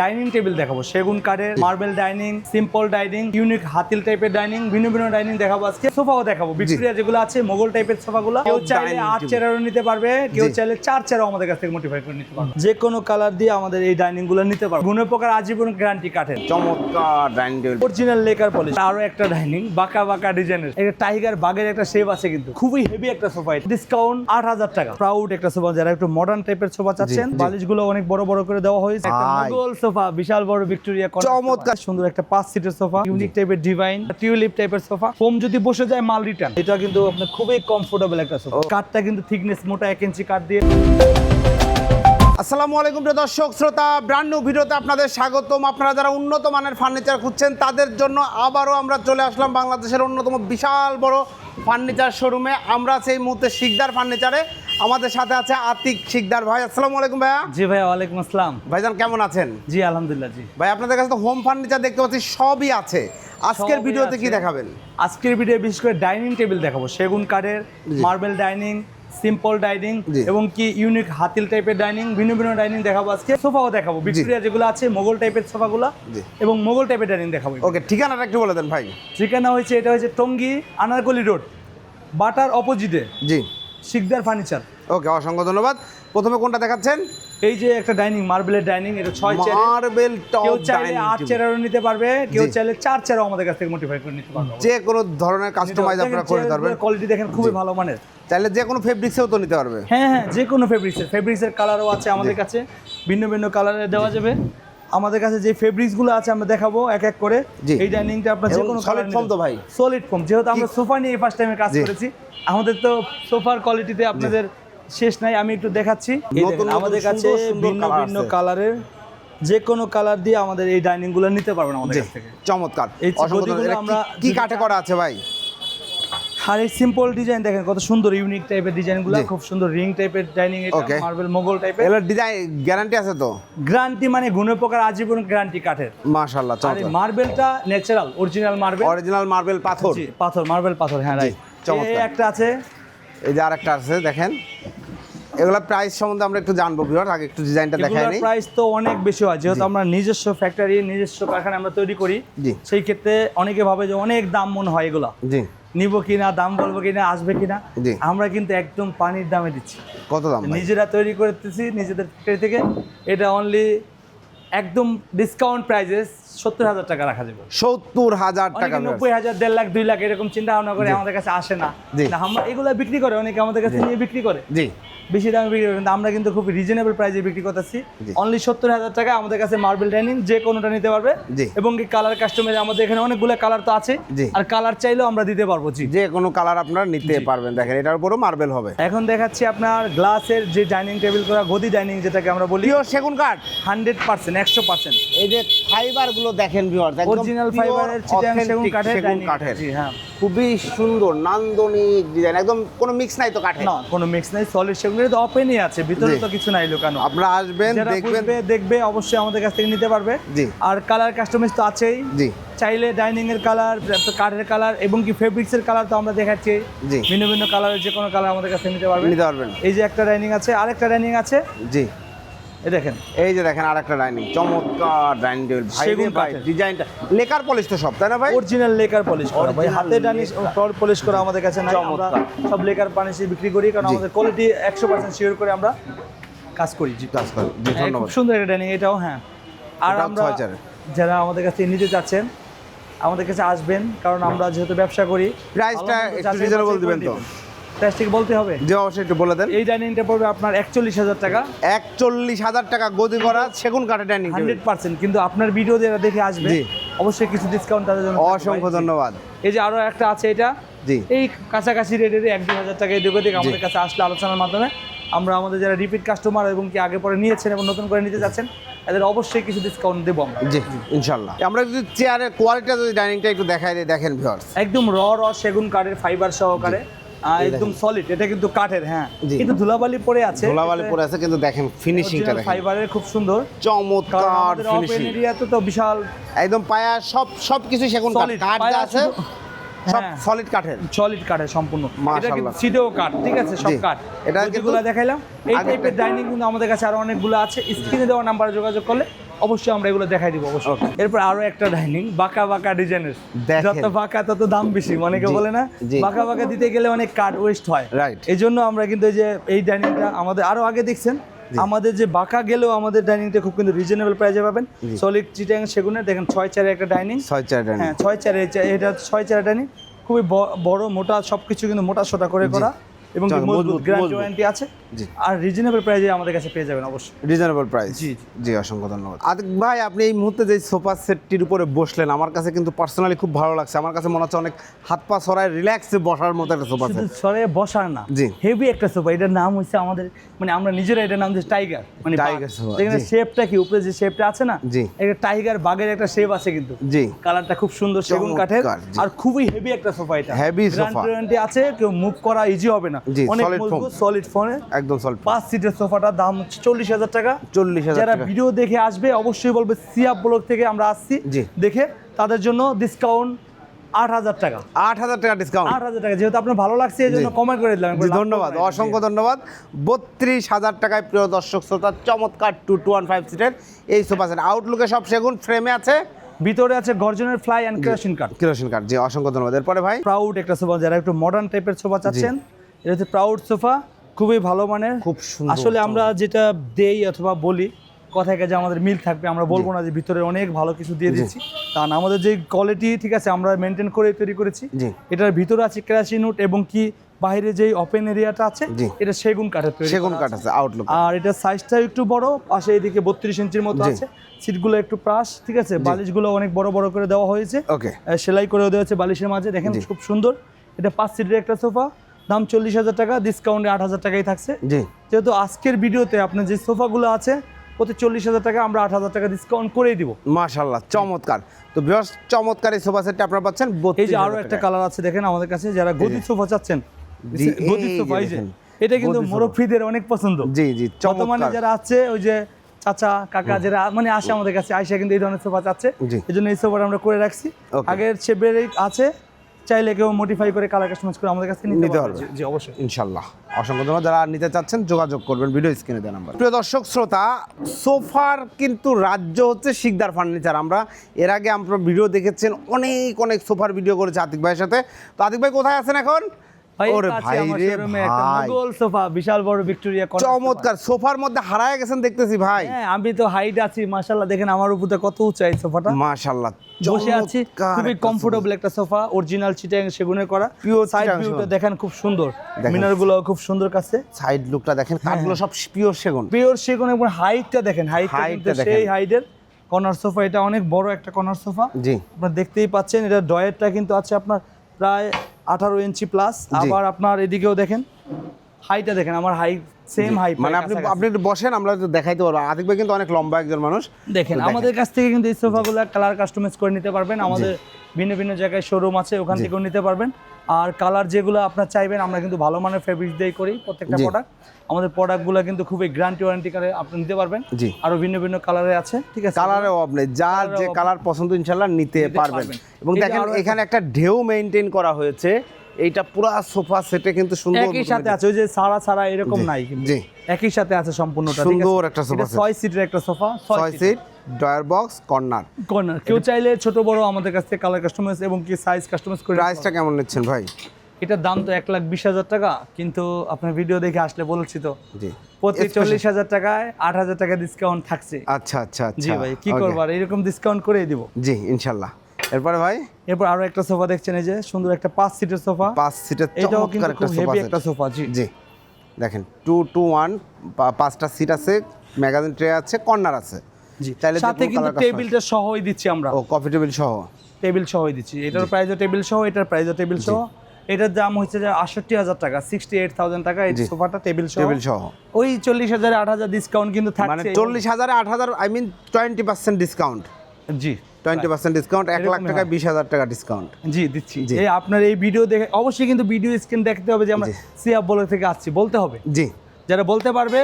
Dining table দেখাবো সেগুন কাঠের marble dining simple dining unique Hatil টাইপের ডাইনিং ভিন্ন ভিন্ন ডাইনিং দেখাবো আজকে। সোফাও দেখাবো ভিক্টোরিয়া যেগুলো আছে মোগল টাইপের সোফাগুলো কেউ চাইলে আট। চেয়ারও নিতে পারবে কেউ চাইলে চার চেয়ারও আমাদের কাছ থেকে মোটিফাই করে নিতে পারবে। যে কোনো কালার দিয়ে আমাদের এই ডাইনিংগুলো নিতে পারবে। গুণের প্রকার আজীবন গ্যারান্টি কাঠের। চমৎকার dining table original lacquer polish আরও একটা ডাইনিং বাঁকা বাঁকা ডিজাইনের একটা টাইগার বাগের একটা শেপ আছে কিন্তু। খুবই হেভি একটা সোফা ডিসকাউন্ট আট হাজার টাকা। প্রাউড একটা সোফা। যারা একটু মডার্ন টাইপের সোফা চাচ্ছেন। বালিশগুলো অনেক বড় বড় করে দেওয়া হয়েছে। মোগল সোফা বিশাল বড় ভিক্টোরিয়া চমৎকার। সুন্দর একটা পাঁচ সিটের সোফা ইউনিক টাইপের ডিভাইন টিউলিপ টাইপের সোফা। ফোম যদি বসে যায় মাল রিটার্ন এটা কিন্তু আপনার খুবই কমফোর্টেবল একটা সোফা। কাঠটা কিন্তু থিকনেস মোটা এক ইঞ্চি কাঠ দিয়ে। আসসালামু আলাইকুম প্রিয় দর্শক শ্রোতা ব্র্যান্ড নিউ ভিডিওতে আপনাদের স্বাগতম। আপনারা যারা উন্নত মানের ফার্নিচার খুঁজছেন তাদের জন্য আবারও আমরা চলে আসলাম বাংলাদেশের অন্যতম বিশাল বড় ফার্নিচার শোরুমে আমরা সেই মুহূর্তে শিকদার ফার্নিচারে আমাদের সাথে আছে আতিক শিকদার। ভাই আসসালামু আলাইকুম ভাইয়া। জি ভাই ওয়ালাইকুম আসসালাম। ভাইজান কেমন আছেন? জি আলহামদুলিল্লাহ জি। ভাই আপনাদের কাছে তো হোম ফার্নিচার দেখতে পাচ্ছি সবই আছে। আজকের ভিডিওতে কি দেখাবেন? আজকের ভিডিও বিশেষ করে ডাইনিং টেবিল দেখাবো। সেগুন কাঠের মার্বেল ডাইনিং সিম্পল ডাইনিং এবং কি ইউনিক হাতিল টাইপের ডাইনিং ভিন্ন ভিন্ন ডাইনিং দেখাবো আজকে। সোফাও দেখাবো। ভিক্টোরিয়া যেগুলো আছে মোগল টাইপের সোফাগুলো এবং মোগল টাইপের ডাইনিং দেখাবো। ওকে ঠিকানাটা একটু বলে দেন ভাই। ঠিকানা হয়েছে এটা হচ্ছে টঙ্গী আনারকলি রোড বাটার অপোজিটে জি। শিকদার ফার্নিচার। ওকে অসংখ্য ধন্যবাদ। প্রথমে কোনটা দেখাচ্ছেন? এই যে একটা ডাইনিং মার্বেলের ডাইনিং এটা ছয় চেয়ার। মার্বেল টপ কেউ চাইলে আট চেয়ারও নিতে পারবে কেউ চাইলে চার চেয়ারও আমাদের কাছ থেকে মোটিফাই করে নিতে পারবে। যে কোনো ধরনের কাস্টমাইজ আপনারা করে দিতে পারবেন কোয়ালিটি দেখেন খুবই ভালো মানের। চাইলে যে কোনো ফেব্রিক্সেও তো নিতে পারবে। হ্যাঁ হ্যাঁ যে কোনো ফেব্রিক্সের ফেব্রিক্সের কালারও আছে আমাদের কাছে। ভিন্ন ভিন্ন কালারে দেওয়া যাবে। আমাদের কাছে যে ফেব্রিক্সগুলো আছে আমরা দেখাবো এক এক করে। এই ডাইনিংটা আপনার যে কোনো solid foam তো ভাই? সলিড ফর্ম যেহেতু আমরা সোফা নিয়ে ফার্স্ট টাইমে কাজ করেছি আমাদের তো সোফার কোয়ালিটিতে আপনাদের শেষ নাই আমি একটু দেখাচ্ছি। আমাদের কাছে ভিন্ন ভিন্ন কালারের যে কোনো কালার দিয়ে আমাদের এই ডাইনিংগুলো নিতে পারবেন আমাদের কাছ থেকে। চমৎকার। আমরা কি- কি কাঠে করা আছে ভাই? আর এই সিম্পল ডিজাইন দেখেন কত সুন্দর ইউনিক টাইপের ডিজাইনগুলো। খুব সুন্দর রিং টাইপের ডাইনিং এটা মার্বেল মোগল টাইপের এগুলোর ডিজাইন গ্যারান্টি আছে তো? গ্যারান্টি মানে গুণের প্রকার আজীবন গ্যারান্টি কাঠের। মাশাআল্লাহ আর চমৎকার। মার্বেলটা natural original marble original marble পাথর। জি, পাথর মার্বেল পাথর হ্যাঁ রাইট চমৎকার। এই একটা আছে। এই যে আরেকটা আছে দেখেন। এগুলা প্রাইস সম্বন্ধে আমরা একটু জানব ভিউয়ার আগে একটু ডিজাইনটা দেখাই নিই। প্রাইস তো অনেক বেশি হয়। যেহেতু আমরা নিজস্ব ফ্যাক্টরি নিজস্ব কারখানা আমরা তৈরি করি সেই ক্ষেত্রে অনেকে ভাবে যে অনেক দাম মনে হয় এগুলা। জি। নিব কিনা দাম বলব কিনা আসবে কিনা আমরা কিন্তু একদম পানির দামে দিচ্ছি। কত দাম নিজেরা তৈরি করতেছি নিজেদের ফ্যাক্টরি থেকে। এটা অনলি একদম ডিসকাউন্ট প্রাইজেস সত্তর হাজার টাকা রাখা যাবে। সত্তর হাজার টাকা নব্বই হাজার দেড় লাখ দুই লাখ এরকম চিন্তা ভাবনা করে আমাদের কাছে আসে না। আমরা এগুলো বিক্রি করে অনেকে আমাদের কাছে নিয়ে বিক্রি করে। জি। বেশি দামে বিক্রি করে কিন্তু আমরা কিন্তু খুব রিজনেবল প্রাইসে বিক্রি করতেছি। অনলি সত্তর হাজার টাকা আমাদের কাছে মার্বেল ডাইনিং যে কোনোটা নিতে পারবে। এবং কি কালার কাস্টমার আমাদের এখানে অনেকগুলো কালার তো আছে। আর কালার চাইলেও আমরা দিতে পারব জি। যে কোনো কালার আপনারা নিতে পারবেন। দেখেন এটার উপরও মার্বেল হবে। এখন দেখাচ্ছি আপনার গ্লাসের যে ডাইনিং টেবিল করা গদি ডাইনিং যেটাকে আমরা বলি। সেগুন কাঠ? হান্ড্রেড পার্সেন্ট একশো পার্সেন্ট এই যে ফাইবার গুলো দেখেন ভিউয়ার্স অরিজিনাল ফাইবারের চিটাং সেগুন কাঠের সেগুন কাঠের। জি হ্যাঁ। খুবই সুন্দর নান্দনিক ডিজাইন একদম কোনো মিক্স নাই তো কাঠে না কোনো মিক্স নাই সলিড সেগুন তো ওপেনই আছে ভিতরে তো কিছু নাই লুকানো। আপনারা আসবেন দেখবেন। দেখবে অবশ্যই আমাদের কাছ থেকে নিতে পারবে। জি। আর কালার কাস্টমাইজ তো আছেই। জি। চাইলে ডাইনিং এর কালার কাঠের কালার এবং কি ফেব্রিক্স এর কালার তো আমরা দেখাচ্ছি। ভিন্ন ভিন্ন কালারের যে কোনো কালার আমাদের কাছে নিতে পারবে নিতে পারবেন। এই যে একটা ডাইনিং আছে আরেকটা ডাইনিং আছে। জি। দেখেন। এই যে দেখেন আরেকটা ডাইনিং চমৎকার ডাইনিং টেবিল ভাই ভাই। ডিজাইনটা লেকার পলিশ তো সব তাই না ভাই? অরিজিনাল লেকার পলিশ করা। ভাই হাতে ডাইনিং পলিশ করা আমাদের কাছে নাই। আমরা সব লেকার পানিশ বিক্রি করি কারণ আমাদের কোয়ালিটি একশো পার্সেন্ট শিওর করে আমরা কাজ করি। জি কাজ করেন। জি ধন্যবাদ খুব সুন্দর একটা ডাইনিং এটাও হ্যাঁ। আর আমরা যারা আমাদের কাছে নিতে চাচ্ছেন আমাদের কাছে আসবেন কারণ আমরা যেহেতু ব্যবসা করি প্রাইসটা একটু রিজনেবল দিবেন তো। প্রাইস ঠিক বলতে হবে? যে অবশ্যই একটু বলে দেন। এই ডাইনিংটা পড়বে আপনার একচল্লিশ হাজার টাকা। একচল্লিশ হাজার টাকা গদি করা সেগুন কাঠের ডাইনিং হান্ড্রেড পার্সেন্ট কিন্তু আপনার ভিডিও যারা দেখে আসবে। অবশ্যই কিছু ডিসকাউন্ট তাদের জন্য অসংখ্য ধন্যবাদ। এই যে আরও একটা আছে এটা। জি। এই কাছাকাছি রেটের এক দুই হাজার টাকা এদিকে ওদিকে আমাদের কাছে আসলে আলোচনার মাধ্যমে। আমরা আমাদের যারা রিপিট কাস্টমার এবং কি আগে পরে নিয়েছেন এবং নতুন করে নিতে যাচ্ছেন এদের অবশ্যই কিছু ডিসকাউন্ট দেবো আমরা। জি ইনশাল্লাহ আমরা যদি চেয়ারের কোয়ালিটিটা যদি ডাইনিংটা একটু দেখাই দিই দেখেন ভিউয়ার্স একদম র র সেগুন কাঠের ফাইবার সহকারে। একদম সলিড এটা কিন্তু কাঠের হ্যাঁ। কিন্তু ধুলাবালি পড়ে আছে ধোলাবালি পরে আছে কিন্তু দেখেন ফিনিশিংটা দেখেন। ফাইবারের খুব সুন্দর। চমৎকার ফিনিশিং এরিয়াতে তো বিশাল একদম পায়া সব সব কিছু সেগুন কাঠ যা আছে সব হ্যাঁ। সলিড কাঠের। সলিড কাঠের সম্পূর্ণ। এটা। কিন্তু সিধেও কাঠ ঠিক আছে? সব কাঠ। এটা যেগুলো দেখাইলাম এই টাইপের ডাইনিং কিন্তু আমাদের কাছে আরও অনেকগুলো আছে। স্ক্রিনে দেওয়া নাম্বারে যোগাযোগ করলে অবশ্যই আমরা এগুলো দেখাই দিব অবশ্যই। এরপর আরও একটা ডাইনিং বাঁকা বাঁকা ডিজাইনের। যত বাঁকা তত দাম বেশি অনেকে বলে না? বাঁকা বাঁকা দিতে গেলে অনেক কাঠ ওয়েস্ট হয়। রাইট এই জন্য আমরা কিন্তু এই যে এই ডাইনিংটা আমাদের আরও আগে দেখছেন? আমাদের যে বাঁকা গেলেও আমাদের ডাইনিংটা খুব কিন্তু রিজনেবল প্রাইসে পাবেন। সলিড চিটাং সেগুনের দেখেন ছয় চারে একটা ডাইনিং ছয় চার ডাইনিং হ্যাঁ ছয় চারে এটা- এটা ছয় চারে ডাইনিং খুবই বড় মোটা সবকিছু কিন্তু মোটা সোটা করে করা। এবং মজবুত গ্যারান্টি ওয়ারেন্টি আছে? জি। আর রিজনেবল প্রাইসে আমাদের কাছে পেয়ে যাবেন অবশ্যই। রিজনেবল প্রাইস জি, জি। অসংখ্য ধন্যবাদ। আতিক ভাই আপনি এই মুহূর্তে যে সোফা সেটটির উপরে বসলেন আমার কাছে কিন্তু পার্সোনালি খুব ভালো লাগছে। আমার কাছে মনে হচ্ছে অনেক হাত পা সরায় রিল্যাক্সে বসার মতো একটা সোফা সেট সরে বসার না জি। হেভি একটা সোফা। এটার নাম হচ্ছে আমাদের মানে আমরা নিজেরা এটার নাম দিচ্ছি টাইগার মানে Tiger sofa, যেখানে শেপটা কি উপরে যে শেপটা আছে না জি। একটা টাইগার বাঘের একটা শেপ আছে কিন্তু। জি। কালারটা খুব সুন্দর সেগুন কাঠের আর খুবই হেভি একটা সোফা এটা। Sofa। গ্যারান্টি আছে কেউ মুভ করা ইজি হবে না। অনেক মজবুত সলিড ফোনে একদম সল্ভ পাঁচ সিটের সোফাটার দাম হচ্ছে চল্লিশ হাজার টাকা। চল্লিশ হাজার যারা ভিডিও দেখে আসবে অবশ্যই বলবে ব্লগ থেকে আমরা আসছি। দেখে তাদের জন্য ডিসকাউন্ট আট হাজার টাকা। আট হাজার টাকা ডিসকাউন্ট আট হাজার টাকা যেহেতু আপনার ভালো লাগছে এই জন্য কমেন্ট করে দিলাম জি একবার লাভ ধন্যবাদ অসংখ্য ধন্যবাদ। বত্রিশ হাজার টাকায় প্রিয় দর্শক শ্রোতা চমৎকার টু টু ওয়ান ফাইভ সিটের এই সোফা সেট আউটলুকে সব সেগুন ফ্রেমে আছে। ভিতরে আছে গর্জনের fly and kerosene card kerosene card জি অসংখ্য ধন্যবাদ। এরপরে ভাই? প্রাউড একটা সোফা যারা একটু মডার্ন টাইপের সোফা চাচ্ছেন এটা হচ্ছে প্রাউড সোফা খুবই ভালো মানের। খুব সুন্দর, আসলে আমরা যেটা দেই অথবা বলি কথায় কাজে আমাদের মিল থাকবে আমরা বলব না যে ভিতরে অনেক ভালো কিছু দিয়ে দিচ্ছি। কারণ আমাদের যে কোয়ালিটি ঠিক আছে আমরা মেনটেন করে তৈরি করেছি। এটার ভিতরে আছে কেরাসিন উড এবং কি বাইরে যে ওপেন এরিয়াটা আছে এটা সেগুন কাঠের তৈরি সেগুন কাঠ আছে। আউটলুক আর এটা সাইজটা একটু বড় পাশে এদিকে বত্রিশ ইঞ্চির মতো। আছে। সিটগুলো একটু প্রাস ঠিক আছে বালিশগুলো অনেক বড় বড় করে দেওয়া হয়েছে। ওকে। সেলাই করে দেওয়া হচ্ছে বালিশের মাঝে দেখেন খুব সুন্দর। এটা পাঁচ সিটের একটা সোফা দাম চল্লিশ হাজার টাকা ডিসকাউন্টে আট হাজার টাকাই থাকছে। জি। যেহেতু আজকের ভিডিওতে আপনার যে সোফাগুলো আছে প্রতি চল্লিশ হাজার টাকা আমরা আট হাজার টাকা ডিসকাউন্ট করেই দিব। মাশাল্লাহ চমৎকার। তো বেশ চমৎকার এই সোফা সেটটা আপনারা পাচ্ছেন এই যে 32,000 আরও একটা কালার আছে দেখেন আমাদের কাছে যারা গদি সোফা চাচ্ছেন গদি সোফা এই যে। এটা কিন্তু। মুরব্বীদের অনেক পছন্দ। জি জি বর্তমানে যারা আছে ওই যে চাচা কাকা যারা মানে আসে আমাদের কাছে আইসা কিন্তু এই ধরনের সোফা চাচ্ছে। এই জন্য এই সোফাটা আমরা করে রাখছি. আগের শেপের আছে চাইলে কেউ মডিফাই করে কালার কাস্টমাইজ করে আমাদের কাছে থেকে নিতে। পারবে। জি অবশ্যই। ইনশাল্লাহ। অসংখ্য ধন্যবাদ। যারা নিতে চাচ্ছেন যোগাযোগ করবেন। ভিডিও স্ক্রিনে দেওয়া নাম্বার। প্রিয় দর্শক শ্রোতা সোফার কিন্তু রাজ্য হচ্ছে শিকদার ফার্নিচার আমরা এর আগে আমরা ভিডিও দেখেছেন অনেক অনেক সোফার ভিডিও করেছে আতিক ভাইয়ের সাথে। তো আতিক ভাই কোথায় আছেন এখন? ভাই ওরে ভাই আমার রে শোরুমে একটা ভাই। মোগল সোফা বিশাল বড় ভিক্টোরিয়া কর্নার চমৎকার সোফার মধ্যে হারায় গেছেন দেখতেছি ভাই। আমি তো হাইট আছি দেখেন আমার উপরে কত উঁচাই সোফাটা। মাশাল্লাহ বসে আছি খুবই কমফোর্টেবল একটা সোফা। অরিজিনাল চিটাং সেগুনের করা। সাইড ভিউটা দেখেন খুব সুন্দর। মিনারগুলো খুব সুন্দর কাছে। সাইড লুকটা দেখেন হ্যাঁ, কাঠগুলো সব পিওর সেগুন। পিওর সেগুন এবং হাইটটা দেখেন হাইটটা। সেই হাইটের কর্নার সোফা। এটা অনেক বড় একটা কর্নার সোফা। জি। আপনারা দেখতেই পাচ্ছেন এটা ডয়েরটা কিন্তু আছে আপনার প্রায় আঠারো ইঞ্চি প্লাস আবার আপনার এদিকেও দেখেন। হাইটটা দেখেন আমার হাই সেম হাই মানে আপনি আপনি একটু বসেন আমরা দেখাইতে পারব। আতিক ভাই কিন্তু অনেক লম্বা একজন মানুষ। দেখেন আমাদের কাছ থেকে কিন্তু এই সোফাগুলো কালার কাস্টমাইজ করে নিতে পারবেন। আমাদের ভিন্ন ভিন্ন জায়গায় শোরুম আছে ওখান থেকেও নিতে পারবেন। আর কালার যেগুলো আপনার চাইবেন আমরা কিন্তু ভালো মানের ফেব্রিক দিয়ে করি প্রত্যেকটা প্রোডাক্ট আমাদের প্রোডাক্টগুলো কিন্তু খুবই গ্যারান্টি ওয়ারেন্টি করে আপনি নিতে পারবেন। জি। আরও ভিন্ন ভিন্ন কালারে আছে ঠিক আছে? কালারে অভাব নেই যার যে কালার পছন্দ ইনশাল্লাহ নিতে পারবেন। এবং দেখেন এখানে একটা ঢেউ মেনটেন করা হয়েছে। এইটা পুরো সোফা সেটে কিন্তু সুন্দর একই সাথে আছে ওই যে সারা সারা এরকম নাই কিন্তু। জি। একই সাথে আছে সম্পূর্ণটা? সুন্দর একটা সোফা ছয় সিটের একটা সোফা ছয় seat drawer box corner corner কেউ চাইলে ছোট বড় আমাদের কাছ থেকে কালার কাস্টমাইজ এবং কি সাইজ কাস্টমাইজ করে প্রাইসটা কেমন নিচ্ছেন ভাই? এটার দাম তো এক লাখ বিশ হাজার টাকা কিন্তু আপনার ভিডিও দেখে আসলে বলেছি তো। জি। প্রতি চল্লিশ হাজার টাকায় আট হাজার টাকা ডিসকাউন্ট থাকছে। আচ্ছা আচ্ছা আচ্ছা। জি ভাই কি Okay. করবার এরকম ডিসকাউন্ট করে দিব। জি ইনশাল্লাহ। এরপরে ভাই? এরপর আরও একটা সোফা দেখছেন এই যে সুন্দর একটা পাঁচ সিটের সোফা। পাঁচ সিটের এটাও কিন্তু একটা খুব হেভি একটা সোফা জি। জি। দেখেন টু টু ওয়ান পাঁচটা সিট আছে ম্যাগাজিন ট্রে আছে কর্নার আছে। জি। যে সাথে কিন্তু টেবিলটা সহই দিচ্ছি আমরা। ও কফি টেবিল সহ। টেবিল সহই দিচ্ছি। এটার প্রাইসও টেবিল সহ এটার প্রাইসও টেবিল সহ। এটার দাম হচ্ছে যে আটষট্টি হাজার টাকা সিক্সটি এইট থাউজেন্ড টাকা। এই সোফাটা টেবিল সহ। টেবিল সহ। ওই চল্লিশ হাজার আট হাজার ডিসকাউন্ট কিন্তু মানে থাকছে। চল্লিশ হাজারে আট হাজার I mean twenty percent discount G. Twenty percent discount এক লাখ টাকা বিশ হাজার টাকা ডিসকাউন্ট জি দিচ্ছি। এই আপনার এই ভিডিও দেখে অবশ্যই কিন্তু ভিডিও স্ক্রিন দেখতে হবে যে আমরা জি। সিয়াব বলে থেকে আসছি বলতে হবে। জি। যারা বলতে পারবে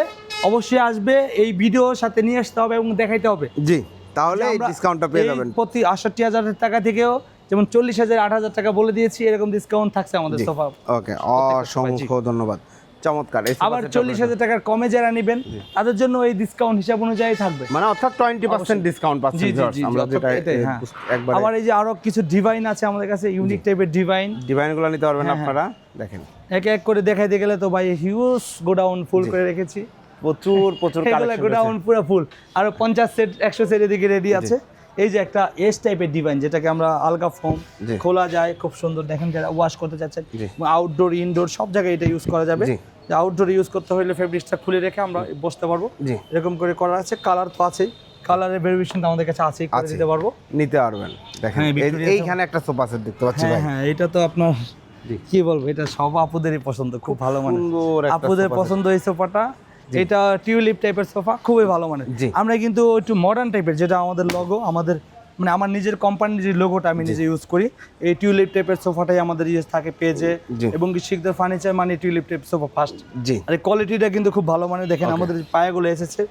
অবশ্যই আসবে এই ভিডিও সাথে নিয়ে আসতে হবে এবং দেখাইতে হবে। জি তাহলে যে এই ডিসকাউন্টটা পেয়ে যাবেন। প্রতি আটষট্টি হাজার টাকা থেকেও যেমন চল্লিশ হাজার আট হাজার টাকা বলে দিয়েছি এরকম ডিসকাউন্ট থাকছে আমাদের সোফা ওকে। অসংখ্য ধন্যবাদ। চমৎকার আবার চল্লিশ হাজার টাকার কমে যারা নেবেন তাদের জন্য এই ডিসকাউন্ট হিসাব অনুযায়ী থাকবে। মানে অর্থাৎ টোয়েন্টি পার্সেন্ট ডিসকাউন্ট হ্যাঁ। একবার আবার এই যে আরও কিছু ডিভাইন আছে আমাদের কাছে ইউনিক টাইপের ডিভাইন ডিভাইনগুলো নিতে পারবেন হ্যাঁ, আপনারা দেখেন। এক এক করে দেখাইতে গেলে তো ভাই হিউজ গোডাউন ফুল করে রেখেছি। প্রচুর প্রচুর গোডাউন পুরো ফুল আরও পঞ্চাশ সেট একশো সেট এদিকে রেডি আছে। এই যে একটা এস টাইপের ডিভাইন যেটাকে আমরা আলগা ফোম। খোলা যায় খুব সুন্দর দেখেন যারা ওয়াশ করতে চাচ্ছেন আউটডোর ইনডোর সব জায়গায় এটা ইউজ করা যাবে। আউটডোর ইউজ করতে হলে ফেব্রিক্সটা খুলে রেখে আমরা বসতে পারব। এরকম করে করা আছে কালার তো আছেই। কালারের ভেরিয়েশন আমাদের কাছে আছেই করে আছে। দিতে পারব। নিতে পারবেন। দেখেন হ্যাঁ, এইখানে একটা সোফা সেট দেখতে পাচ্ছি হ্যাঁ ভাই। হ্যাঁ এটা তো আপনার। কি বলব এটা সব আপুদেরই পছন্দ খুব ভালো মানে আপুদের পছন্দ এই সোফাটা এটা টিউলিপ টাইপের সোফা খুবই ভালো মানে জি। আমরা কিন্তু একটু মডার্ন টাইপের যেটা আমাদের লোগো আমাদের মানে আমার নিজের কোম্পানির যে লোগোটা আমি নিজে ইউজ করি এই টিউলিপ টাইপের সোফাটাই আমাদের ইউজ থাকে পেজে এবং শিখদের ফার্নিচার মানে টিউলিপ টাইপ সোফা ফার্স্ট জি। আর কোয়ালিটিটা কিন্তু খুব ভালো মানে দেখেন আমাদের যে পায়াগুলো এসেছে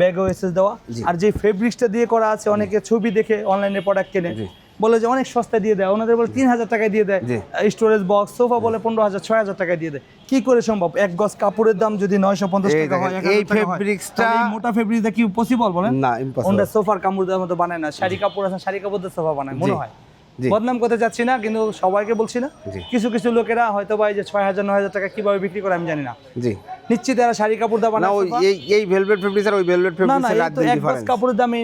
ব্যাগও এসেছে দেওয়া। আর যে ফেব্রিক্সটা দিয়ে করা আছে অনেকে ছবি দেখে অনলাইনে প্রোডাক্ট কেনে। বলে যে অনেক সস্তা দিয়ে দেয়। ওনাদের বলে তিন হাজার টাকায় দিয়ে দেয়। স্টোরেজ বক্স সোফা বলে পনেরো হাজার ছয় হাজার টাকায় দিয়ে দেয়। কি করে সম্ভব? এক গজ কাপড়ের দাম যদি নয়শো পঞ্চাশ টাকা হয় এই এই মোটা ফেব্রিক্সটা কি পসিবল বলেন? না ইম্পসিবল ওনটা সোফার কামড় মতো বানায় না শাড়ি কাপড় আছে শাড়ি কাপড় দিয়ে সোফা বানায় মনে হয়। বদনাম করতে চাচ্ছি না কিন্তু সবাইকে বলছি না। কিছু কিছু লোকেরা হয়তো ভাই যে ছয় হাজার নয় হাজার টাকা কীভাবে বিক্রি করে আমি জানি না। জি। নিশ্চিত এরা শাড়ি কাপড় দাম না ওই এই এই ভেলভেট ফেব্রিক্স আর ওই ভেলভেট ফেব্রিক্স এই রাত দিন এক গজ ডিফারেন্স কাপড়ের দামে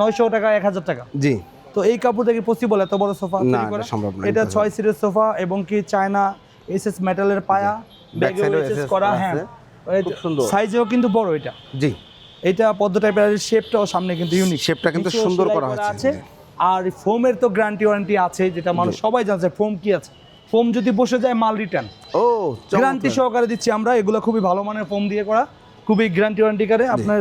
নয়শো টাকা এক হাজার টাকা। জি। তো এই কাপড় থেকে পসিবল এত বড় সোফা তৈরি এটা করা? সম্ভব না, এটা impossible। ছয় সিটের সোফা এবং কি চায়না এসএস মেটালের পায়া Back side-এও এসএস করা হ্যাঁ। খুব সুন্দর। সাইজেও কিন্তু বড় এটা। জি। এটা পদ্ম টাইপের শেপটাও সামনে কিন্তু ইউনিক Shape-টা কিন্তু সুন্দর করা হয়েছে। আছে। আর ফোমের তো গ্যারান্টি ওয়ারেন্টি আছে যেটা মানুষ সবাই জানছে ফোম কি আছে? ফোম যদি বসে যায় মাল রিটার্ন ও গ্যারান্টি সহকারে দিচ্ছি আমরা এগুলো খুবই ভালো মানের ফোম দিয়ে করা। খুবই গ্যারান্টি ওয়ারেন্টি করে। আপনার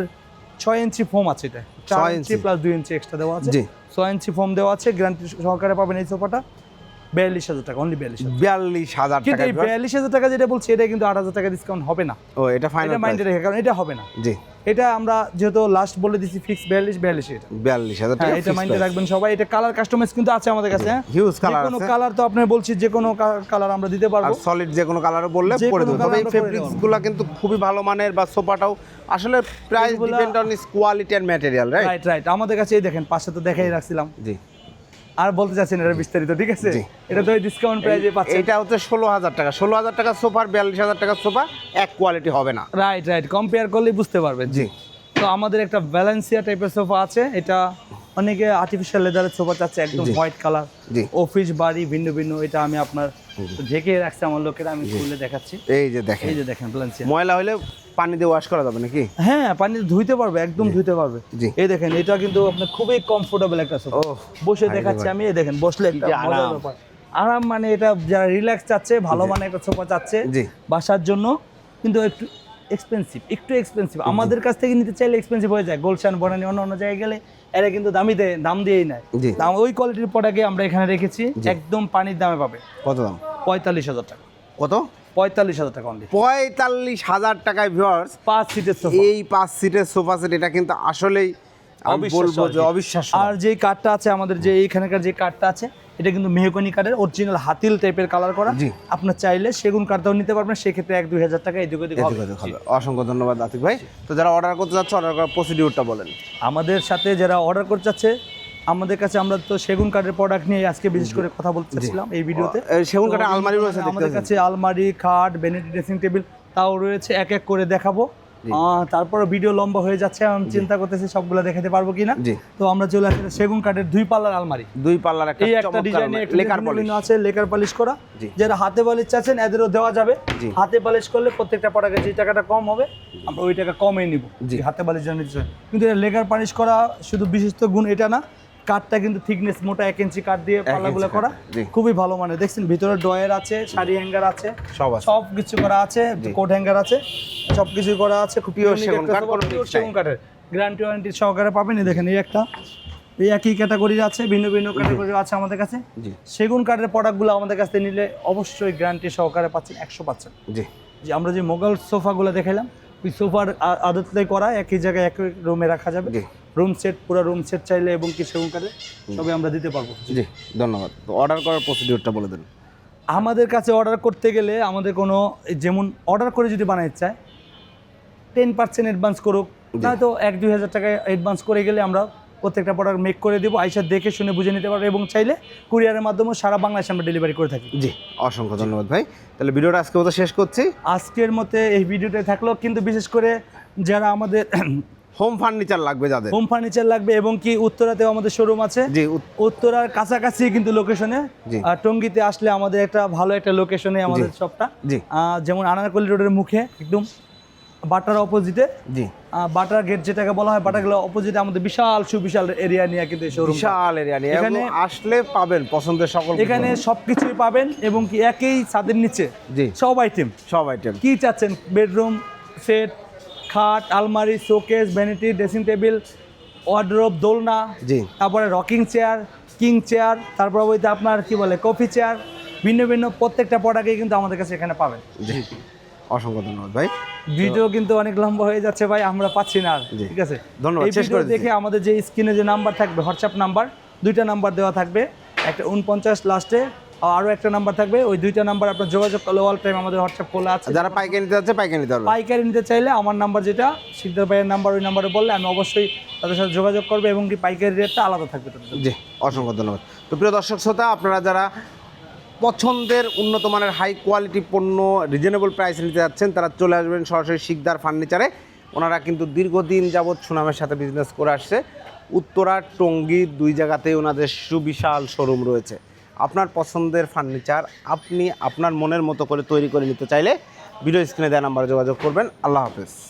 ছয় ইঞ্চি ফোম আছে এটা। ছয় ইঞ্চি ইঞ্চি। প্লাস দুই ইঞ্চি এক্সট্রা দেওয়া আছে। ছয় ইঞ্চি ফোম দেওয়া আছে। গ্যারান্টি সহকারে পাবেন এই সোফাটা বিয়াল্লিশ হাজার টাকা অনলি বিয়াল্লিশ হাজার বিয়াল্লিশ হাজার কিন্তু এই বিয়াল্লিশ হাজার টাকা যেটা বলছি এটা কিন্তু আট হাজার টাকা ডিসকাউন্ট হবে না। ও এটা ফাইনাল মাইন্ডে রেখে কারণ এটা হবে না। জি। এটা আমরা যেহেতু লাস্ট বলে দিচ্ছি ফিক্স বিয়াল্লিশ বিয়াল্লিশ এটা। বিয়াল্লিশ হাজার টাকা হ্যাঁ এটা মাইন্ডে রাখবেন সবাই। এটা কালার কাস্টমাইজ কিন্তু আছে আমাদের কাছে হ্যাঁ? হিউজ কালার কোনো কালার তো আপনার বলছি যে কোনো কালার আমরা দিতে পারব। সলিড যে কোনো কালারও বললে কোনো দেবো তবে এই আমরা করে ফেব্রিক্স দেবো। কিন্তু খুবই ভালো মানের বা সোফাটাও আসলে price depend on is quality and material right right right আমাদের কাছে এই দেখেন পাশে তো দেখাই রাখছিলাম। জি। আর বলতে চাচ্ছেন এটা বিস্তারিত ঠিক আছে? এটা তো ডিসকাউন্ট প্রাইজে পাচ্ছেন। এটা হচ্ছে ষোলো হাজার টাকা। ষোলো হাজার টাকা সোফা বিয়াল্লিশ হাজার টাকার সোফা এক কোয়ালিটি হবে না। রাইট রাইট কম্পেয়ার করলেই বুঝতে পারবেন। জি। তো আমাদের একটা ব্যালেন্সিয়া টাইপের সোফা আছে। এটা অনেকে আর্টিফিশিয়াল লেদারের সোফা চাচ্ছে একদম হোয়াইট কালার অফিস বাড়ি ভিন্ন ভিন্ন এটা আমি আপনার ঢেকে রাখছি আমার লোকেরা আমি খুলে দেখাচ্ছি। এই যে দেখেন। এই যে দেখেন ব্যালেন্সিয়া ময়লা হলে পানি দিয়ে ওয়াশ করা যাবে নাকি? হ্যাঁ পানি ধুইতে পারবে একদম ধুইতে পারবে। এই দেখেন এটা কিন্তু আপনার খুবই কমফোর্টেবল একটা সোফা বসে দেখাচ্ছি আমি এই দেখেন বসলে একটা মজার আরাম। ব্যাপার। আরাম মানে এটা যারা রিল্যাক্স চাচ্ছে ভালো মানে একটা সোফা চাচ্ছে। বাসার জন্য। কিন্তু একটু এক্সপেন্সিভ একটু এক্সপেন্সিভ আমাদের কাছ থেকে নিতে চাইলে এক্সপেন্সিভ হয়ে যায়। গোলশান বনানি অন্য অন্য জায়গায় গেলে এরা কিন্তু দামি দেয় দাম দিয়েই নেয়। দাম ওই কোয়ালিটির প্রোডাক্টে আমরা এখানে রেখেছি। একদম পানির দামে পাবে। কত দাম? পঁয়তাল্লিশ হাজার টাকা। কত? পঁয়তাল্লিশ হাজার টাকা অনলি পঁয়তাল্লিশ হাজার টাকায় ভিউয়ার্স পাঁচ সিটের সোফা এই পাঁচ সিটের সোফা সেট এটা কিন্তু আসলেই আমি অবিশ্বাস্য বলব আর যে কি। অবিশ্বাস্য। আর যে কাঠটা আছে আমাদের যে এইখানকার যে কাঠটা আছে এটা কিন্তু মেহগনি কাঠের অরিজিনাল হাতিল টাইপের কালার করা। আপনার চাইলে সেগুন কাঠটাও নিতে পারবেন সেক্ষেত্রে এক দুই হাজার টাকা এদিক ওদিক হবে। অসংখ্য ধন্যবাদ আতিক ভাই। তো যারা অর্ডার করতে যাচ্ছে অর্ডার করার প্রসিডিউরটা বলেন। আমাদের সাথে যারা অর্ডার করতে চাচ্ছে আমাদের কাছে আমরা তো সেগুন কাঠের প্রোডাক্ট নিয়ে আজকে বিশেষ করে কথা বলতে চাচ্ছিলাম এই ভিডিওতে। সেগুন কাঠের আলমারি রয়েছে আমাদের কাছে আলমারি খাট বেনেটি ড্রেসিং টেবিল তাও রয়েছে এক এক করে দেখাবো। তারপরে ভিডিও লম্বা হয়ে যাচ্ছে আমি চিন্তা করতেছি সবগুলো দেখাতে পারব কিনা। তো আমরা চলে আসছি সেগুন কাঠের দুই পাল্লার আলমারি। দুই পাল্লার একটা এই একটা ডিজাইনে লেকার পলিশ আছে লেকার পালিশ করা। যারা হাতে পালিশ চাচ্ছেন এদেরও দেওয়া যাবে। হাতে পালিশ করলে প্রত্যেকটা প্রোডাক্টে যে টাকাটা কম হবে আমরা ওই টাকা কমে নিব। জি। হাতে পালিশ জানি কিন্তু লেকার পালিশ করা শুধু বিশিষ্ট গুণ এটা না কাঠটা কিন্তু থিকনেস মোটা এক ইঞ্চি কাঠ দিয়ে পাল্লাগুলো করা। খুবই ভালো মানে দেখছেন ভিতরে ড্রয়ার আছে শাড়ি হ্যাঙ্গার আছে সব আছে। সব কিছু করা আছে কোট হ্যাঙ্গার আছে সব কিছু করা আছে খুব unique সেগুন কাঠ, mix সেগুন কাঠের। গ্যারান্টি ওয়ারেন্টি সহকারে পাবেন দেখেন এই একটা। এই একই ক্যাটাগরির আছে ভিন্ন ভিন্ন ক্যাটাগরি আছে আমাদের কাছে। জি। সেগুন কাঠের প্রোডাক্টগুলো আমাদের কাছ থেকে নিলে অবশ্যই গ্যারান্টি সহকারে পাচ্ছেন একশো পার্সেন্ট জি। যে আমরা যে মোগল সোফাগুলো দেখালাম ওই সোফার আদতলাই করা একই জায়গায় একই রুমে রাখা যাবে। জি। রুম সেট পুরো রুম সেট চাইলে এবং কি কাঠে সবই আমরা দিতে পারব। জি ধন্যবাদ। অর্ডার করার প্রসিডিউরটা বলে দেন। আমাদের কাছে অর্ডার করতে গেলে আমাদের কোনো যেমন অর্ডার করে যদি বানাইতে চায় টেন পার্সেন্ট অ্যাডভান্স করুক। নয়তো এক দুই হাজার টাকা অ্যাডভান্স করে গেলে আমরা প্রত্যেকটা প্রোডাক্ট মেক করে দেবো আইসা দেখে শুনে বুঝে নিতে পারব এবং চাইলে কুরিয়ারের মাধ্যমে সারা বাংলাদেশে আমরা ডেলিভারি করে থাকি। জি অসংখ্য ধন্যবাদ ভাই। তাহলে ভিডিওটা আজকে মতো শেষ করছি। আজকের মতে এই ভিডিওটা থাকল। কিন্তু বিশেষ করে যারা আমাদের হোম ফার্নিচার লাগবে যাদের। হোম ফার্নিচার লাগবে এবং কি উত্তরাতেও আমাদের শোরুম আছে। জি উত্তরার কাছাকাছি কিন্তু লোকেশনে জি। আর টঙ্গিতে আসলে আমাদের একটা ভালো একটা লোকেশনে আমাদের শপটা জি। যেমন আনারকলি রোডের মুখে একদম বাটার অপোজিটে জি। বাটার গেট যেটাকে বলা হয় বাটার গেলের অপোজিটে আমাদের বিশাল সুবিশাল এরিয়া নিয়ে কিন্তু শোরুম বিশাল এরিয়া নিয়ে। এখানে- এখানে আসলে পাবেন পছন্দের সকল এখানে সবকিছুই পাবেন এবং কি একই ছাদের নিচে। জি। সব আইটেম সব আইটেম কি চাচ্ছেন? বেডরুম সেট খাট আলমারি showcase vanity dressing table wardrobe দোলনা জি। তারপরে রকিং চেয়ার কিং চেয়ার তারপর ওইতে আপনার কি বলে কফি চেয়ার ভিন্ন ভিন্ন প্রত্যেকটা প্রোডাক্টই কিন্তু আমাদের কাছে এখানে পাবেন। জি। অসংখ্য ধন্যবাদ ভাই। ভিডিও কিন্তু অনেক লম্বা হয়ে যাচ্ছে ভাই আমরা পাচ্ছি না আর ঠিক আছে? ধন্যবাদ, শেষ করে। দেখে আমাদের যে স্ক্রিনে যে নাম্বার থাকবে হোয়াটসঅ্যাপ নাম্বার দুইটা নাম্বার দেওয়া থাকবে। একটা উনপঞ্চাশ লাস্টে আরও একটা নাম্বার থাকবে। ওই দুইটা নাম্বার আপনার যোগাযোগ করলে অল টাইম আমাদের হোয়াটসঅ্যাপ খোলা আছে। যারা পাইকারি নিতে যাচ্ছে পাইকারি নিতে পারবে। পাইকারি নিতে চাইলে আমার নাম্বার যেটা সিদ্ধার ভাইয়ের নাম্বার ওই নাম্বারে বললে আমি অবশ্যই তাদের সাথে যোগাযোগ করব এবং কি পাইকারি রেটটা আলাদা থাকবে জি অসংখ্য ধন্যবাদ। তো প্রিয় দর্শক শ্রোতা আপনারা যারা পছন্দের উন্নত মানের হাই কোয়ালিটি পণ্য রিজনেবল প্রাইস নিতে যাচ্ছেন তারা চলে আসবেন সরাসরি শিকদার ফার্নিচারে ওনারা কিন্তু দীর্ঘদিন যাবৎ সুনামের সাথে বিজনেস করে আসছে। উত্তরা টঙ্গী দুই জায়গাতেই ওনাদের সুবিশাল শোরুম রয়েছে। আপনার পছন্দের ফার্নিচার আপনি আপনার মনের মতো করে তৈরি করে নিতে চাইলে ভিডিও স্ক্রিনে দেওয়া নাম্বারে যোগাযোগ করবেন। আল্লাহ হাফেজ।